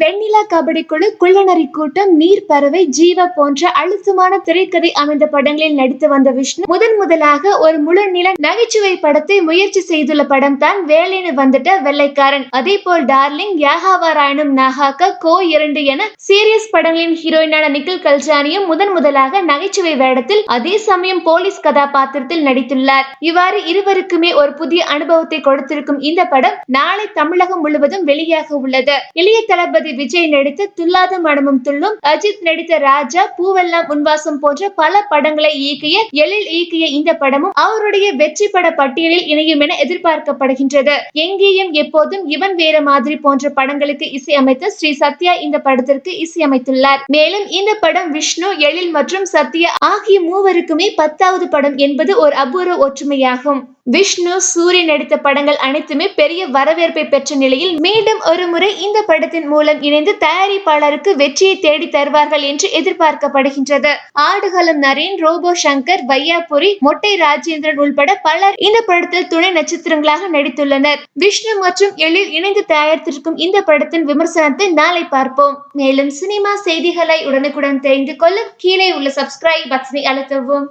வெண்ணிலா கபடி குழு குள்ளநரி கூட்டம் நீர் பறவை ஜீவா போன்ற அழுத்தமான திரைக்கதை அமைந்த படங்களில் நடித்து வந்த விஷ்ணு முதன் முதலாக ஒரு முழு நில நகைச்சுவை படத்தை முயற்சி செய்துள்ள படம் தான் வேலைன்னு வந்துட்ட வெள்ளைக்காரன். அதே போல் டார்லிங் யாகாவா ராயனும் நாகாக்க கோ இரண்டு என சீரியஸ் படங்களின் ஹீரோயினான நிக்கில் கல்ஜானியும் முதன் முதலாக நகைச்சுவை வேடத்தில் அதே சமயம் போலீஸ் கதாபாத்திரத்தில் நடித்துள்ளார். இவ்வாறு இருவருக்குமே ஒரு புதிய அனுபவத்தை கொடுத்திருக்கும் இந்த படம் நாளை தமிழகம் முழுவதும் வெளியாக உள்ளது. இளைய தளபதி தளபதி விஜய் நடித்த துல்லாத மடமும் துள்ளும் அஜித் நடித்த ராஜா பூவெல்லாம் உன்வாசம் போன்ற பல படங்களை இயக்கிய எழில் இயக்கிய இந்த படமும் அவருடைய வெற்றி பட பட்டியலில் இணையும் என எதிர்பார்க்கப்படுகின்றது. எங்கேயும் எப்போதும் இவன் வேற மாதிரி போன்ற படங்களுக்கு இசையமைத்த ஸ்ரீ சத்யா இந்த படத்திற்கு இசையமைத்துள்ளார். மேலும் இந்த படம் விஷ்ணு எழில் மற்றும் சத்யா ஆகிய மூவருக்குமே பத்தாவது படம் என்பது ஒரு அபூர்வ ஒற்றுமையாகும். விஷ்ணு சூரியன் நடித்த படங்கள் அனைத்துமே பெரிய வரவேற்பை பெற்ற நிலையில் மீண்டும் ஒரு முறை இந்த படத்தின் மூலம் இணைந்து தயாரிப்பாளருக்கு வெற்றியை தேடி தருவார்கள் என்று எதிர்பார்க்கப்படுகின்றது. ஆடுகளம் நரேன் ரோபோ சங்கர் வையாபுரி மொட்டை ராஜேந்திரன் உள்பட பலர் இந்த படத்தில் துணை நட்சத்திரங்களாக நடித்துள்ளனர். விஷ்ணு மற்றும் எழில் இணைந்து தயாரித்திருக்கும் இந்த படத்தின் விமர்சனத்தை நாளை பார்ப்போம். மேலும் சினிமா செய்திகளை உடனுக்குடன் தெரிந்து கொள்ள கீழே உள்ள சப்ஸ்கிரைப் பட்டனை அழுத்தவும்.